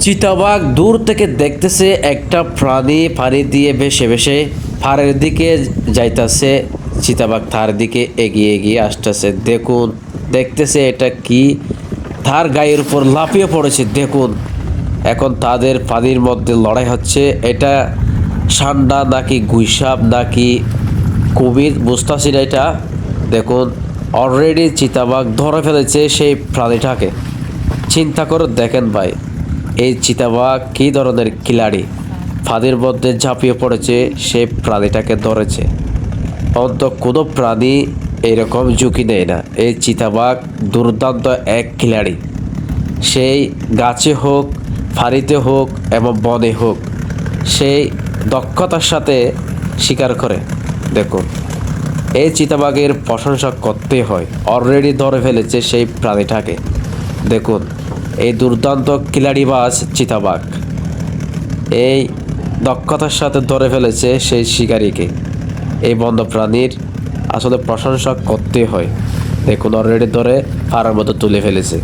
চিতাবাঘ দূর থেকে দেখতেছে একটা প্রাণী পানি দিয়ে ভেসে ভেসে পাড়ের দিকে যাইতাছে। চিতাবাঘ তার দিকে এগিয়ে এগিয়ে আসতেছে। দেখুন, দেখতেছে এটা কি? তার গায়ের উপর লাফিয়ে পড়েছে, দেখুন। এখন তাদের পানির মধ্যে লড়াই হচ্ছে। এটা সান্ডা নাকি গুইসাপ নাকি কুমির? বুঝতেছি না এটা। দেখুন অলরেডি চিতাবাঘ ধরে ফেলেছে সেই প্রাণীটাকে। চিন্তা করে দেখেন ভাই। এই চিতাবাঘ কী ধরনের কিলাড়ি ফাঁদের মধ্যে ঝাঁপিয়ে পড়েছে সেই প্রাণীটাকে ধরেছে। অন্ত কোনো প্রাণী এরকম ঝুঁকি নেয় না। এই চিতাবাঘ দুর্দান্ত এক খিলাড়ি। সেই গাছে হোক, ফাঁড়িতে হোক এবং বনে হোক, সেই দক্ষতার সাথে শিকার করে। দেখুন, এই চিতাবাঘের প্রশংসা করতে হয়। অলরেডি ধরে ফেলেছে সেই প্রাণীটাকে। দেখুন এই দুর্দান্ত কিলাড়িবাজ চিতাবাঘ। এই দক্ষতার সাথে ধরে ফেলেছে সেই শিকারীকে। এই বন্য প্রাণীর আসলে প্রশংসা করতে হয়। দেখুন অলরেডি ধরে ফাড়ার মতো তুলে ফেলেছে।